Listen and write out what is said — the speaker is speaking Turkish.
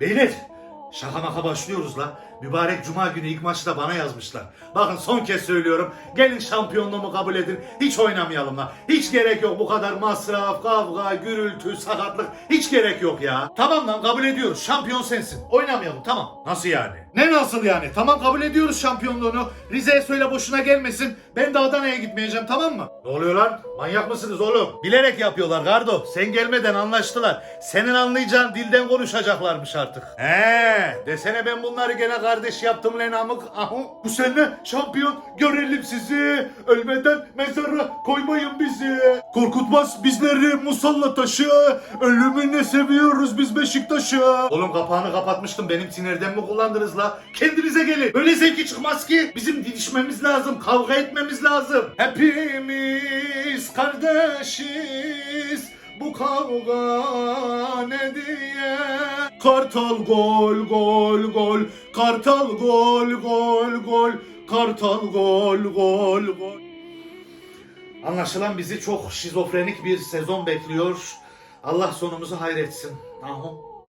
Beyler şaka maka başlıyoruz la. Mübarek cuma günü ilk maçta bana yazmışlar. Bakın son kez söylüyorum. Gelin şampiyonluğumu kabul edin. Hiç oynamayalım la. Hiç gerek yok bu kadar masraf, kavga, gürültü, sakatlık. Hiç gerek yok ya. Tamam lan kabul ediyoruz. Şampiyon sensin. Oynamayalım tamam. Nasıl yani? Ne nasıl yani? Tamam kabul ediyoruz şampiyonluğunu. Rize'ye söyle boşuna gelmesin. Ben de Adana'ya gitmeyeceğim tamam mı? Ne oluyor lan? Manyak mısınız oğlum? Bilerek yapıyorlar Gardo. Sen gelmeden anlaştılar. Senin anlayacağın dilden konuşacaklarmış artık. He, desene ben bunları gene kardeş yaptım lan amık. Ahu. Bu sene şampiyon görelim sizi. Ölmeden mezara koymayın bizi. Korkutmaz bizleri musalla taşı. Ölümünü seviyoruz biz Beşiktaş'ı. Oğlum kapağını kapatmıştım. Benim sinirden mi kullandınız la? Kendinize gelin. Böyle zevki çıkmaz ki. Bizim didişmemiz lazım. Kavga etmemiz lazım. Hepimiz kardeşiz. Bu kavga ne diye? Kartal gol gol gol. Kartal gol gol gol. Kartal gol gol gol. Anlaşılan bizi çok şizofrenik bir sezon bekliyor. Allah sonumuzu hayretsin. Ahu.